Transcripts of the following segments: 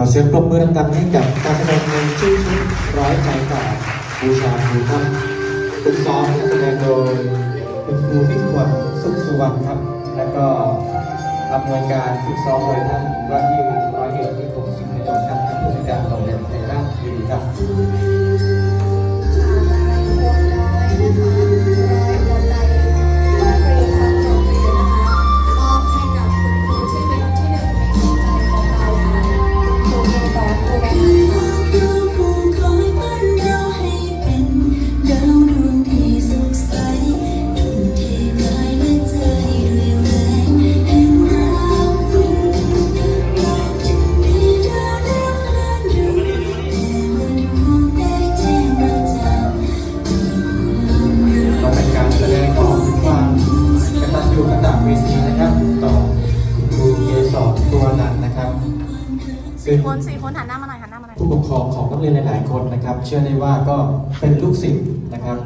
ขอเสียงปรบมือดังๆให้กับการแสดงในชื่อชุดร้อยใจต่อบูชาครูครับฝึกซ้อมและแสดงโดยคุณครูมิ่งขวัญสุขสุวรรณครับ และก็อำนวยการฝึกซ้อมโดยท่านว่าที่ร้อยเอกนิคมสิงห์ยนต์ครับ ซึ่งคนสี่คนหันหน้ามาหน่อยหันหน้ามาหน่อย ผู้ปกครองของนักเรียนหลายๆคนนะครับ เชื่อได้ว่าก็เป็นลูกศิษย์นะครับ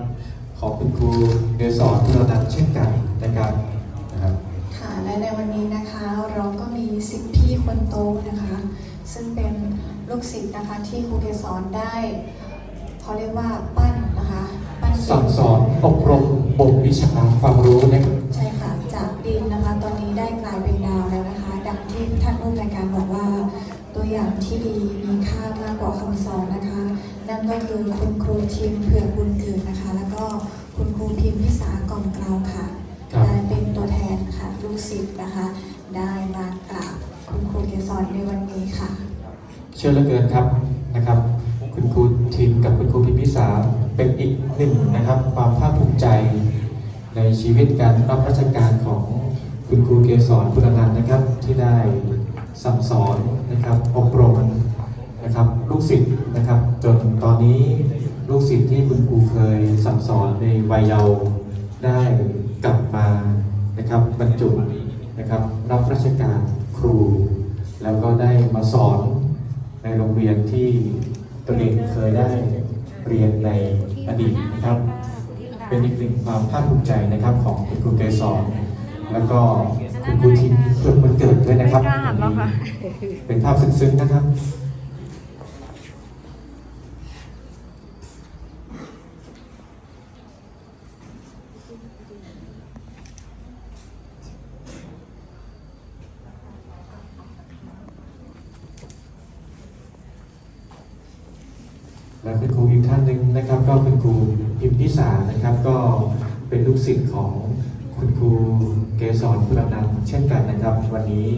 ของคุณครูเกศรตัวนันท์เช่นกันนะครับนะครับ ค่ะและในวันนี้นะคะเราก็มีสิทธิพี่คนโตนะคะ ซึ่งเป็นลูกศิษย์นะคะที่ครูเกสรได้เขาเรียกว่าปั้นนะคะ ปั้นเด็กสั่งสอนอบรมบ่มวิชาความรู้นะครับ ใช่ค่ะ ตัวอย่างที่ดีมีค่ามากกว่าคำสอนนะคะ นั่นก็คือคุณครูทีมเผือกบุญเกิดนะคะ แล้วก็คุณครูพิมพิสากองเกลาค่ะ ครับได้เป็นตัวแทนค่ะลูกศิษย์นะคะ ได้มากราบคุณครูเกสรในวันนี้ค่ะ เชื่อเหลือเกินครับนะครับ คุณครูทีมกับคุณครูพิมพิสาเป็นอีกหนึ่งนะครับ ความภาคภูมิใจ ในชีวิตการรับราชการของคุณครูเกษรคุณอนันต์นะครับ ที่ได้สั่งสอนนะครับอบรมนะครับ ลูก ศิษย์นะครับ จนตอนนี้ลูกศิษย์ที่คุณครูเคยสั่งสอนในวัยเยาว์ได้กลับมานะครับบรรจุนะครับรับราชการครู แล้วก็ได้มาสอนในโรงเรียนที่ตัวเองเคยได้เรียนในอดีตนะครับ เป็นอีกหนึ่งความภาคภูมิใจนะครับของคุณครูเกษรแล้วก็คุณครูทิมเพื่อนมันเกิดด้วยนะครับไม่กล้าหันหรอกค่ะเป็นภาพซึ้งๆนะครับ และคุณครูอีกท่านหนึ่งนะครับ ก็คุณครูพิมพิสานะครับ ก็เป็นลูกศิษย์ของคุณครูเกษรพุทธนันเช่นกันนะครับ วันนี้